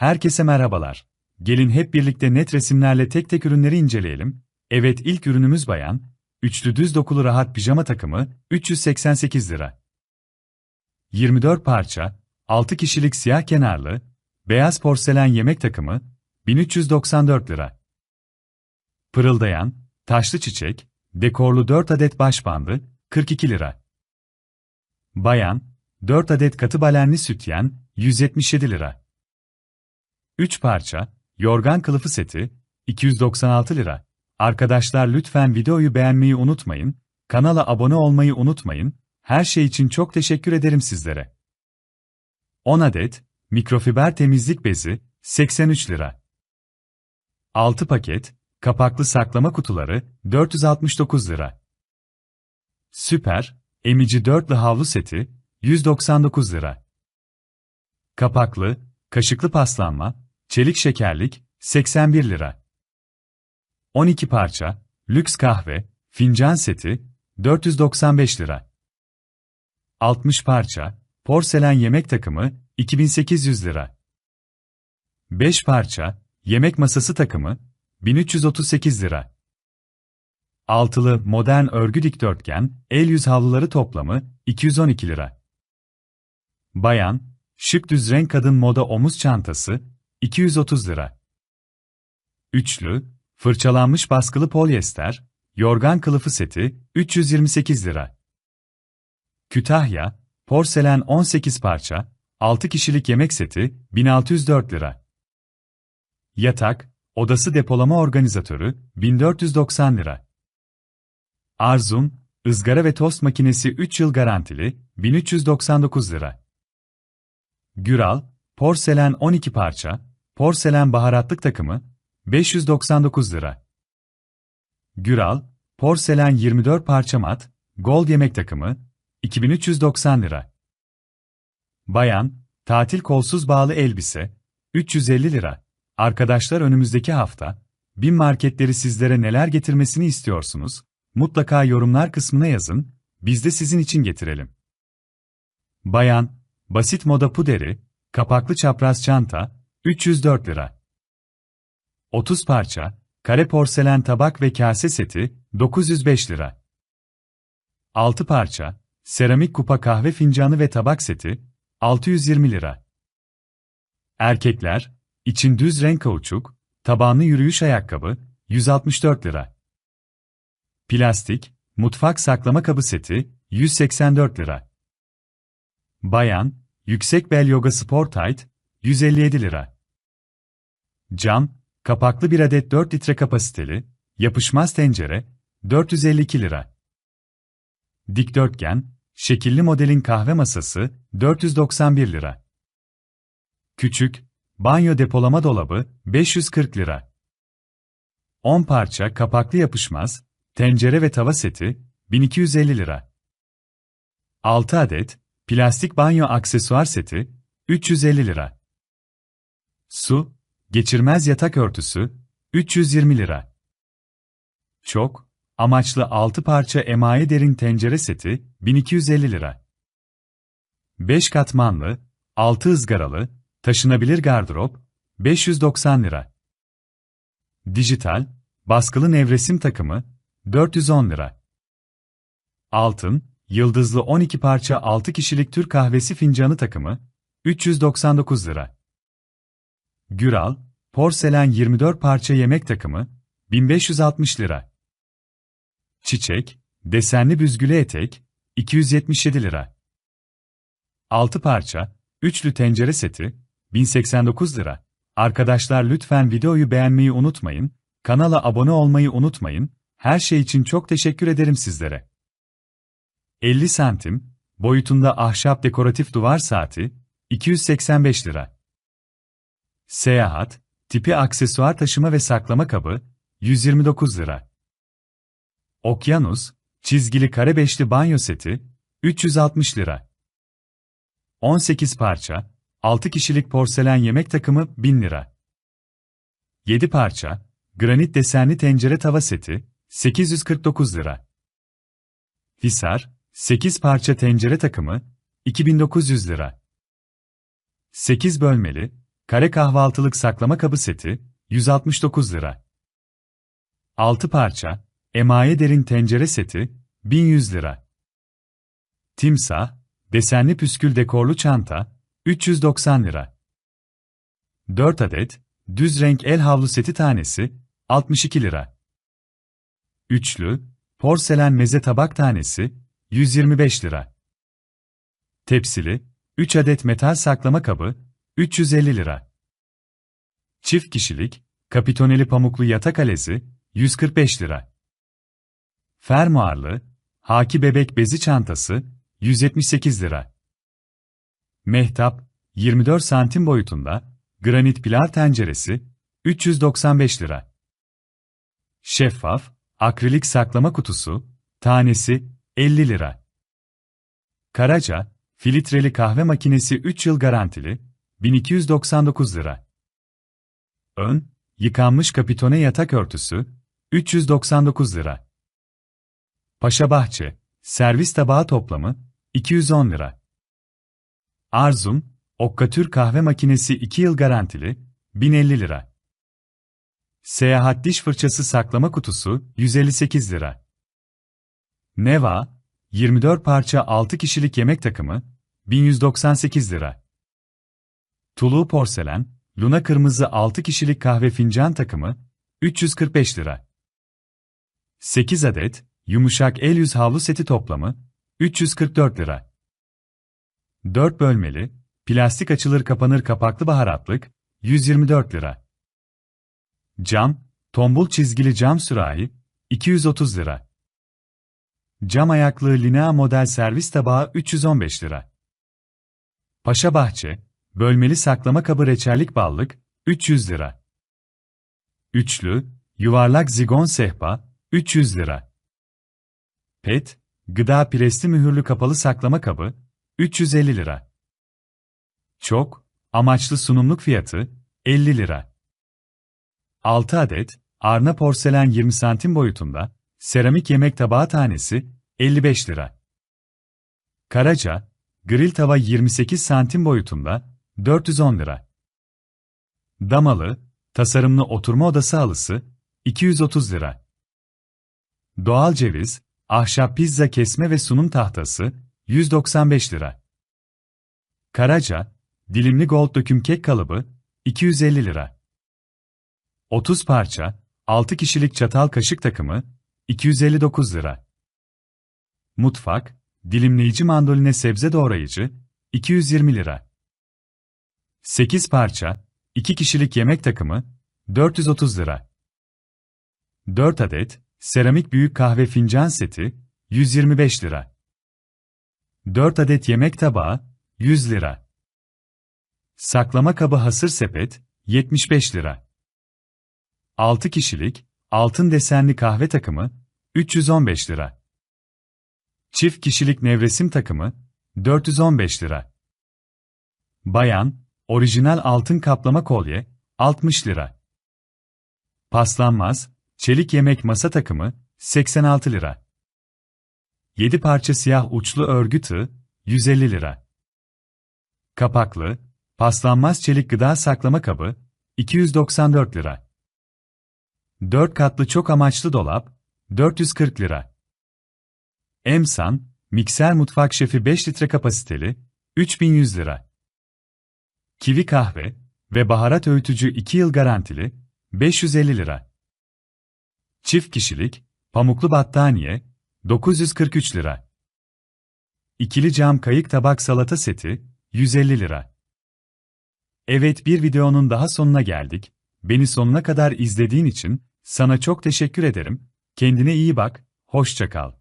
Herkese merhabalar. Gelin hep birlikte net resimlerle tek tek ürünleri inceleyelim. Evet ilk ürünümüz bayan, üçlü düz dokulu rahat pijama takımı, 388 lira. 24 parça, 6 kişilik siyah kenarlı, beyaz porselen yemek takımı, 1394 lira. Pırıldayan, taşlı çiçek, dekorlu 4 adet baş bandı, 42 lira. Bayan, 4 adet katı balenli sütyen, 177 lira. 3 parça, yorgan kılıfı seti, 296 lira. Arkadaşlar lütfen videoyu beğenmeyi unutmayın, kanala abone olmayı unutmayın, her şey için çok teşekkür ederim sizlere. 10 adet, mikrofiber temizlik bezi, 83 lira. 6 paket, kapaklı saklama kutuları, 469 lira. Süper, emici dörtlü havlu seti, 199 lira. Kapaklı, kaşıklı paslanma, çelik şekerlik, 81 lira. 12 parça, lüks kahve, fincan seti, 495 lira. 60 parça, porselen yemek takımı, 2800 lira. 5 parça, yemek masası takımı, 1338 lira. Altılı modern örgü dikdörtgen, el yüz havluları toplamı, 212 lira. Bayan, şık düz renk kadın moda omuz çantası, 230 lira. Üçlü, fırçalanmış baskılı polyester, yorgan kılıfı seti, 328 lira. Kütahya, porselen 18 parça, 6 kişilik yemek seti, 1604 lira. Yatak, odası depolama organizatörü, 1490 lira. Arzum, ızgara ve tost makinesi 3 yıl garantili, 1399 lira. Güral, porselen 12 parça, porselen baharatlık takımı, 599 lira. Güral, porselen 24 parça mat, gold yemek takımı, 2390 lira. Bayan, tatil kolsuz bağlı elbise, 350 lira. Arkadaşlar önümüzdeki hafta, bin marketleri sizlere neler getirmesini istiyorsunuz? Mutlaka yorumlar kısmına yazın, biz de sizin için getirelim. Bayan, basit moda puderi, kapaklı çapraz çanta, 304 lira. 30 parça, kare porselen tabak ve kase seti, 905 lira. 6 parça, seramik kupa kahve fincanı ve tabak seti, 620 lira. Erkekler, için düz renk kauçuk, tabanlı yürüyüş ayakkabı, 164 lira. Plastik, mutfak saklama kabı seti, 184 lira. Bayan, yüksek bel yoga spor tight, 157 lira. Cam, kapaklı bir adet 4 litre kapasiteli, yapışmaz tencere, 452 lira. Dikdörtgen, şekilli modelin kahve masası, 491 lira. Küçük, banyo depolama dolabı, 540 lira. 10 parça kapaklı yapışmaz, tencere ve tava seti, 1250 lira. 6 adet, plastik banyo aksesuar seti, 350 lira. Su, geçirmez yatak örtüsü, 320 lira. Çok, amaçlı 6 parça emaye derin tencere seti, 1250 lira. 5 katmanlı, 6 ızgaralı, taşınabilir gardırop, 590 lira. Dijital, baskılı nevresim takımı, 410 lira. Altın, yıldızlı 12 parça 6 kişilik Türk kahvesi fincanı takımı, 399 lira. Güral, porselen 24 parça yemek takımı, 1560 lira. Çiçek, desenli büzgülü etek, 277 lira. 6 parça, üçlü tencere seti, 1089 lira. Arkadaşlar lütfen videoyu beğenmeyi unutmayın, kanala abone olmayı unutmayın, her şey için çok teşekkür ederim sizlere. 50 santim, boyutunda ahşap dekoratif duvar saati, 285 lira. Seyahat, tipi aksesuar taşıma ve saklama kabı, 129 lira. Okyanus, çizgili kare beşli banyo seti, 360 lira. 18 parça, 6 kişilik porselen yemek takımı 1000 lira. 7 parça, granit desenli tencere tava seti, 849 lira. Hisar, 8 parça tencere takımı, 2900 lira. 8 bölmeli, Kare kahvaltılık saklama kabı seti, 169 lira. 6 parça, emaye derin tencere seti, 1100 lira. Timsah, desenli püskül dekorlu çanta, 390 lira. 4 adet, düz renk el havlu seti tanesi, 62 lira. Üçlü, porselen meze tabak tanesi, 125 lira. Tepsili, 3 adet metal saklama kabı, 350 lira. Çift kişilik, kapitoneli pamuklu yatak alezi, 145 lira. Fermuarlı, haki bebek bezi çantası, 178 lira. Mehtap, 24 santim boyutunda, granit pilav tenceresi, 395 lira. Şeffaf, akrilik saklama kutusu, tanesi, 50 lira. Karaca, filtreli kahve makinesi 3 yıl garantili, 1299 lira. Ön, yıkanmış kapitone yatak örtüsü, 399 lira. Paşa Bahçe, servis tabağı toplamı, 210 lira. Arzum, Okkatür kahve makinesi 2 yıl garantili, 1050 lira. Seyahat diş fırçası saklama kutusu, 158 lira. Neva, 24 parça 6 kişilik yemek takımı, 1198 lira. Tulu porselen, Luna kırmızı 6 kişilik kahve fincan takımı, 345 lira. 8 adet, yumuşak el yüz havlu seti toplamı, 344 lira. 4 bölmeli, plastik açılır kapanır kapaklı baharatlık, 124 lira. Cam, tombul çizgili cam sürahi, 230 lira. Cam ayaklı linea model servis tabağı 315 lira. Paşa Bahçe, bölmeli saklama kabı reçellik ballık, 300 lira. Üçlü, yuvarlak zigon sehpa, 300 lira. Pet, gıda presli mühürlü kapalı saklama kabı, 350 lira. Çok, amaçlı sunumluk fiyatı, 50 lira. 6 adet, Arna porselen 20 santim boyutunda, seramik yemek tabağı tanesi, 55 lira. Karaca, grill tava 28 santim boyutunda, 410 lira. Damalı, tasarımlı oturma odası halısı, 230 lira. Doğal ceviz, ahşap pizza kesme ve sunum tahtası, 195 lira. Karaca, dilimli gold döküm kek kalıbı, 250 lira. 30 parça, 6 kişilik çatal kaşık takımı, 259 lira. Mutfak, dilimleyici mandoline sebze doğrayıcı, 220 lira. 8 parça, 2 kişilik yemek takımı, 430 lira. 4 adet, seramik büyük kahve fincan seti, 125 lira. 4 adet yemek tabağı, 100 lira. Saklama kabı hasır sepet, 75 lira. 6 kişilik, altın desenli kahve takımı, 315 lira. Çift kişilik nevresim takımı, 415 lira. Bayan, orijinal altın kaplama kolye, 60 lira. Paslanmaz, çelik yemek masa takımı, 86 lira. 7 parça siyah uçlu örgü tığ, 150 lira. Kapaklı, paslanmaz çelik gıda saklama kabı, 294 lira. 4 katlı çok amaçlı dolap, 440 lira. Emsan, mikser mutfak şefi 5 litre kapasiteli, 3100 lira. Kivi kahve ve baharat öğütücü 2 yıl garantili, 550 lira. Çift kişilik, pamuklu battaniye, 943 lira. İkili cam kayık tabak salata seti, 150 lira. Evet bir videonun daha sonuna geldik. Beni sonuna kadar izlediğin için sana çok teşekkür ederim. Kendine iyi bak, hoşça kal.